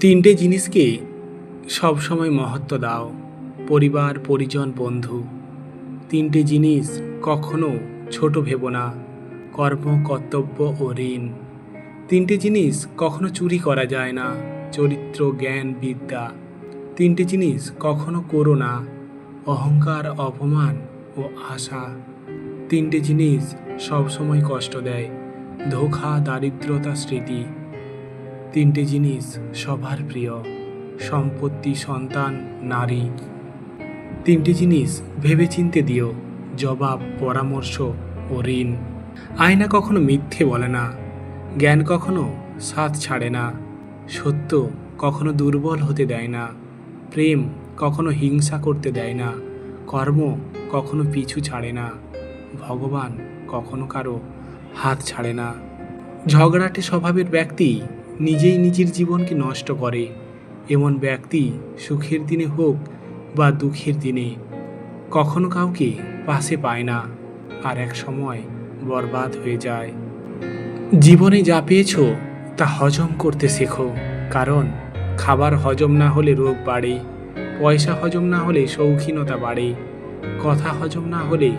তিনটে জিনিসকে সবসময় মহত্ব দাও। পরিবার, পরিজন, বন্ধু। তিনটে জিনিস কখনো ছোট ভেবো না। কর্ম, কর্তব্য ও ঋণ। তিনটে জিনিস কখনো চুরি করা যায় না। চরিত্র, জ্ঞান, বিদ্যা। তিনটে জিনিস কখনো করো না। অহংকার, অপমান ও আশা। তিনটে জিনিস সবসময় কষ্ট দেয়। ধোখা, দারিদ্রতা, স্মৃতি। তিনটে জিনিস সবার প্রিয়, সম্পত্তি, সন্তান, নারী। তিনটি জিনিস ভেবেচিন্তে দিও, জবাব, পরামর্শ ও ঋণ। আয়না কখনো মিথ্যে বলে না, জ্ঞান কখনো সাথ ছাড়ে না, সত্য কখনো দুর্বল হতে দেয় না, প্রেম কখনো হিংসা করতে দেয় না, কর্ম কখনো পিছু ছাড়ে না, ভগবান কখনো কারও হাত ছাড়ে না। ঝগড়াটে স্বভাবের ব্যক্তি নিজেই নিজের জীবনকে নষ্ট করে। এমন ব্যক্তি সুখের দিনে হোক বা দুঃখের দিনে, কখনো কাউকে পাশে পায় না আর এক সময় বরবাদ হয়ে যায়। জীবনে যা পেয়েছ, তা হজম করতে শেখো। কারণ, খাবার হজম না হলে রোগ বাড়ে, পয়সা হজম না হলে শৌখিনতা বাড়ে, কথা হজম না হলে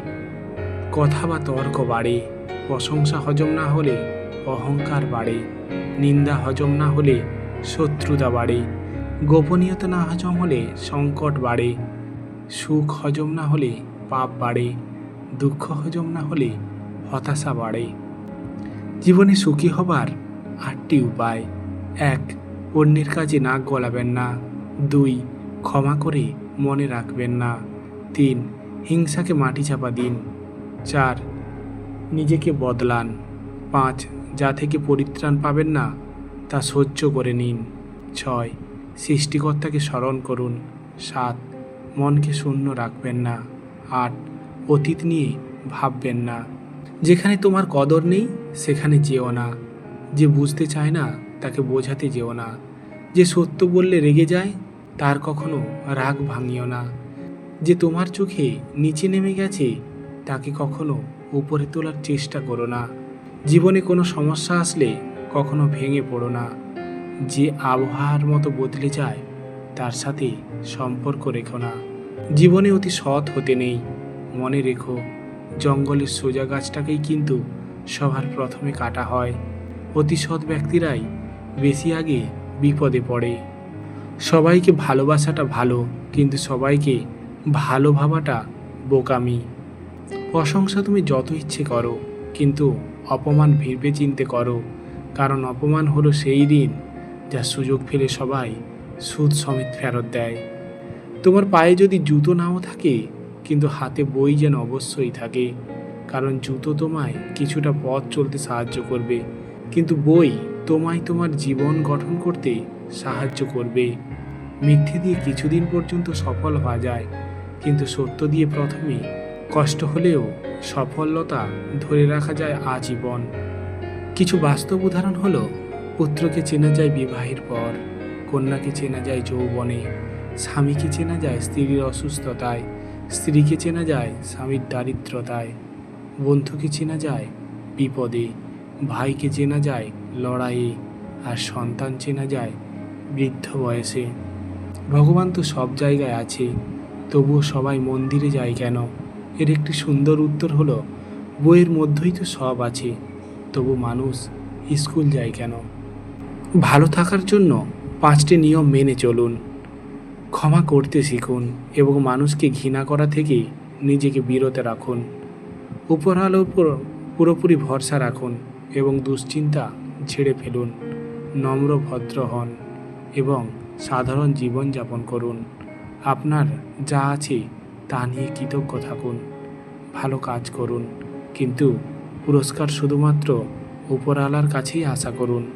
কথা বা তর্ক বাড়ে, প্রশংসা হজম না হলে অহংকার বাড়ে। নিন্দা হজম না হলে শত্রুতা বাড়ে। গোপনীয়তা না হজম হলে সংকট বাড়ে। সুখ হজম না হলে পাপ বাড়ে। দুঃখ হজম না হলে হতাশা বাড়ে। জীবনে সুখী হবার আটটি উপায়। এক, অন্যের কাজে নাক গলাবেন না। দুই, ক্ষমা করে মনে রাখবেন না। তিন, হিংসাকে মাটি চাপা দিন। চার, নিজেকে বদলান। পাঁচ যা থেকে পরিত্রাণ পাবেন না, তা সহ্য করে নিন। ছয়, সৃষ্টিকর্তাকে স্মরণ করুন। সাত, মনকে শূন্য রাখবেন না। আট, অতীত নিয়ে ভাববেন না। যেখানে তোমার কদর নেই, সেখানে যেও না। যে বুঝতে চায় না, তাকে বোঝাতে যেও না। যে সত্য বললে রেগে যায়, তার কখনো রাগ ভাঙিও না। যে তোমার চোখে নিচে নেমে গেছে, তাকে কখনো উপরে তোলার চেষ্টা করো না। জীবনে কোনো সমস্যা আসলে কখনো ভেঙে পড়ো না। যে আবহাওয়ার মতো বদলে যায়, তার সাথে সম্পর্ক রেখো না। জীবনে অতি সৎ হতে নেই, মনে রেখো, জঙ্গলের সোজা গাছটাকেই কিন্তু সবার প্রথমে কাটা হয়। অতি সৎ ব্যক্তিরাই বেশি আগে বিপদে পড়ে। সবাইকে ভালোবাসাটা ভালো, কিন্তু সবাইকে ভালো ভাবাটা বোকামি। প্রশংসা তুমি যত ইচ্ছে করো, কিন্তু অপমান ভেবে চিনতে করো, কারণ অপমান হলো সেই ঋণ যা সুযোগ ফেলে সবাই সুদ সমেত ফেরত দেয়। তোমার পায়ে যদি জুতো নাও থাকে, কিন্তু হাতে বই যেন অবশ্যই থাকে, কারণ জুতো তোমায় কিছুটা পথ চলতে সাহায্য করবে, কিন্তু বই তোমায় তোমার জীবন গঠন করতে সাহায্য করবে। মিথ্যে দিয়ে কিছুদিন পর্যন্ত সফল হওয়া যায়, কিন্তু সত্য দিয়ে প্রথমে কষ্ট হলেও সফলতা ধরে রাখা যায় আজীবন। কিছু বাস্তব উদাহরণ হলো, পুত্রকে চেনা যায় বিবাহের পর, কন্যাকে চেনা যায় যৌবনে, স্বামীকে চেনা যায় স্ত্রীর অসুস্থতায়, স্ত্রীকে চেনা যায় স্বামীর দারিদ্রতায়, বন্ধুকে চেনা যায় বিপদে, ভাইকে চেনা যায় লড়াইয়ে, আর সন্তান চেনা যায় বৃদ্ধ বয়সে। ভগবান তো সব জায়গায় আছে, তবুও সবাই মন্দিরে যায় কেন? এর একটি সুন্দর উত্তর হলো, বইয়ের মধ্যেই তো সব আছে, তবু মানুষ স্কুল যায় কেন? ভালো থাকার জন্য পাঁচটি নিয়ম মেনে চলুন। ক্ষমা করতে শিখুন এবং মানুষকে ঘৃণা করা থেকে নিজেকে বিরত রাখুন। উপরআলোর উপর পুরোপুরি ভরসা রাখুন এবং দুশ্চিন্তা ছেড়ে ফেলুন। নম্র ভদ্র হন এবং সাধারণ জীবনযাপন করুন। আপনার যা আছে তা নিয়ে কৃতজ্ঞ থাকুন। ভালো কাজ করুন। কিন্তু পুরস্কার শুধুমাত্র উপরওয়ালার কাছেই আশা করুন।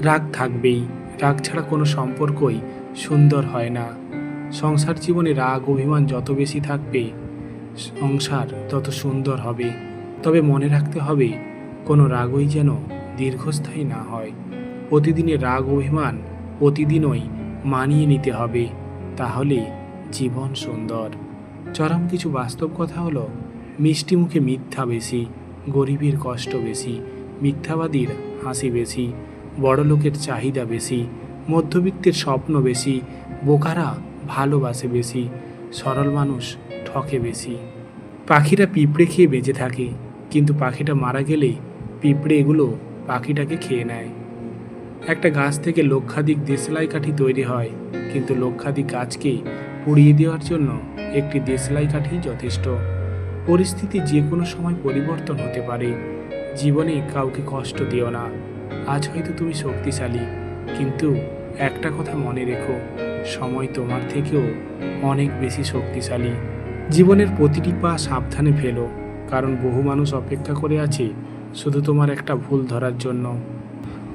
রাগ থাকবেই। রাগ ছাড়া কোনো সম্পর্কই সুন্দর হয় না। সংসার জীবনে রাগ, অভিমান যত বেশি থাকবে, সংসার তত সুন্দর হবে। তবে মনে রাখতে হবে, কোনো রাগই যেন দীর্ঘস্থায়ী না হয়। প্রতিদিনের রাগ, অভিমান প্রতিদিনই মানিয়ে নিতে হবে। তাহলে জীবন সুন্দর। চরম কিছু বাস্তব কথা হলো, মিষ্টি মুখে মিথ্যা বেশি, গরিবের কষ্ট বেশি, মিথ্যাবাদীর হাসি বেশি বড় লোকের চাহিদা বেশি, মধ্যবিত্তের স্বপ্ন বেশি, বোকারা ভালোবাসে বেশি, সরল মানুষ ঠকে বেশি। পাখিরা পিঁপড়ে খেয়ে বেঁচে থাকে, কিন্তু পাখিটা মারা গেলে পিঁপড়ে এগুলো পাখিটাকে খেয়ে নেয়। একটা গাছ থেকে লক্ষাধিক দেশলাই কাঠি তৈরি হয়, কিন্তু লক্ষাধিক গাছকে পুড়িয়ে দেওয়ার জন্য একটি দেশলাই কাঠি যথেষ্ট। পরিস্থিতি যে কোনো সময় পরিবর্তন হতে পারে। জীবনে কাউকে কষ্ট দিও না। আজ হয়তো তুমি শক্তিশালী। কিন্তু একটা কথা মনে রেখো, সময় তোমার থেকেও অনেক বেশি শক্তিশালী। জীবনের প্রতিটি পা সাবধানে ফেলো, কারণ বহু মানুষ অপেক্ষা করে আছে শুধু তোমার একটা ভুল ধরার জন্য।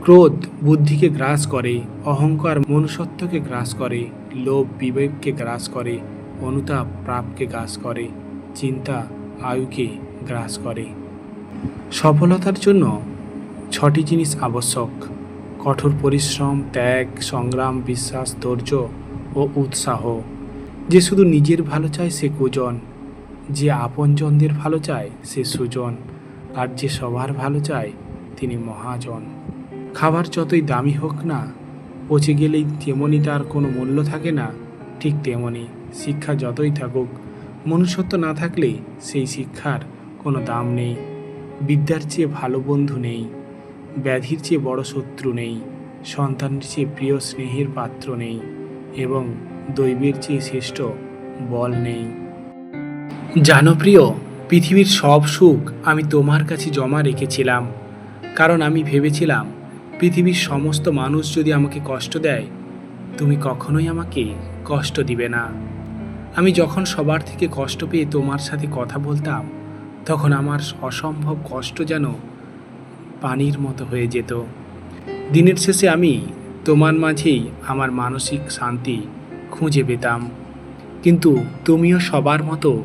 ক্রোধ বুদ্ধিকে গ্রাস করে, অহংকার মনুষ্যত্বকে গ্রাস করে, লোভ বিবেককে গ্রাস করে, অনুতাপ প্রাপকে গ্রাস করে, চিন্তা আয়ুকে গ্রাস করে। সফলতার জন্য ছটি জিনিস আবশ্যক। কঠোর পরিশ্রম, ত্যাগ, সংগ্রাম, বিশ্বাস, ধৈর্য ও উৎসাহ। যে শুধু নিজের ভালো চায় সে কুজন, যে আপনজনদের ভালো চায় সে সুজন, আর যে সবার ভালো চায় তিনি মহাজন। খাবার যতই দামি হোক না, পচে গেলেই তেমনই তার কোনো মূল্য থাকে না। ঠিক তেমনি, শিক্ষা যতই থাকুক, মনুষ্যত্ব না থাকলে সেই শিক্ষার কোনো দাম নেই। বিদ্যার চেয়ে ভালো বন্ধু নেই, ব্যাধির চেয়ে বড় শত্রু নেই, সন্তানের চেয়ে প্রিয় স্নেহের পাত্র নেই, এবং দৈবের চেয়ে শ্রেষ্ঠ বল নেই। জানো প্রিয়, পৃথিবীর সব সুখ আমি তোমার কাছে জমা রেখেছিলাম, কারণ আমি ভেবেছিলাম পৃথিবীর সমস্ত মানুষ যদি আমাকে কষ্ট দেয়, তুমি কখনোই আমাকে কষ্ট দিবে না। আমি যখন সবার থেকে কষ্ট পেয়ে তোমার সাথে কথা বলতাম, তখন আমার অসম্ভব কষ্ট যেন পানির মতো হয়ে যেত। দিনের শেষে আমি তোমার মাঝেই আমার মানসিক শান্তি খুঁজে পেতাম। কিন্তু তুমিও সবার মতো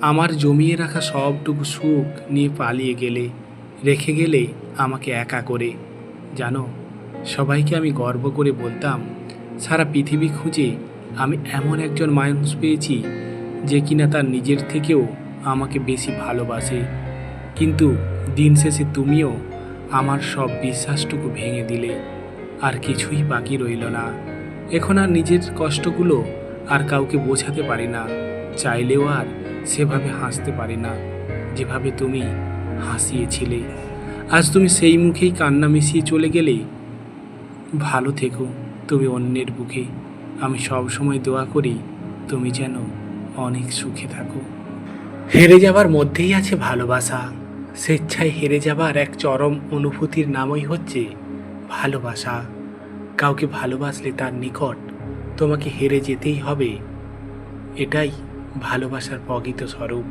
আমার জমিয়ে রাখা সবটুকু সুখ নিয়ে পালিয়ে গেলে, রেখে গেলে আমাকে একা করে জানো, সবাইকে আমি গর্ব করে বলতাম, সারা পৃথিবী খুঁজে আমি এমন একজন মানুষ পেয়েছি যে কিনা তার নিজের থেকেও আমাকে বেশি ভালোবাসে। কিন্তু দিন শেষে তুমিও আমার সব বিশ্বাসটুকু ভেঙে দিলে, আর কিছুই বাকি রইল না। এখন আর নিজের কষ্টগুলো আর কাউকে বোঝাতে পারি না, চাইলেও আর সেভাবে হাসতে পারি না, যেভাবে তুমি হাসিয়েছিলে। আজ তুমি সেই মুখেই কান্না মিশিয়ে চলে গেলে? ভালো থেকো তুমি অন্যের বুকে। আমি সব সময় দোয়া করি তুমি যেন অনেক সুখে থাকো। হেরে যাবার মধ্যেই আছে ভালোবাসা। স্বেচ্ছায় হেরে যাবার এক চরম অনুভূতির নামই হচ্ছে ভালোবাসা। কাউকে ভালোবাসলে তার নিকট তোমাকে হেরে যেতেই হবে। এটাই ভালোবাসার প্রকৃত স্বরূপ।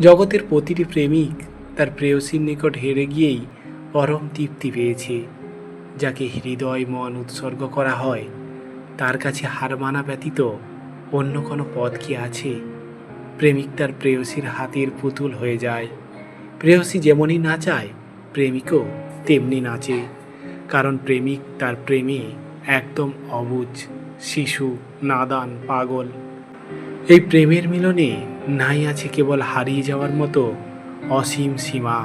জগতের প্রতিটি প্রেমিক তার প্রেয়সীর নিকট হেরে গিয়েই পরম তৃপ্তি পেয়েছে। যাকে হৃদয় মন উৎসর্গ করা হয়, তার কাছে হার মানা ব্যতীত অন্য কোনো পথ কি আছে? প্রেমিক তার প্রেয়সীর হাতের পুতুল হয়ে যায়। প্রেয়সী যেমনই নাচায়, প্রেমিকও তেমনি নাচে। কারণ প্রেমিক তার প্রেমে একদম অবুজ, শিশু, নাদান, পাগল। এই প্রেমের মিলনে নাই আছে কেবল হারিয়ে যাওয়ার মতো অসীম সীমা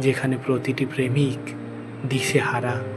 যেখানে প্রতিটি প্রেমিক দিশেহারা।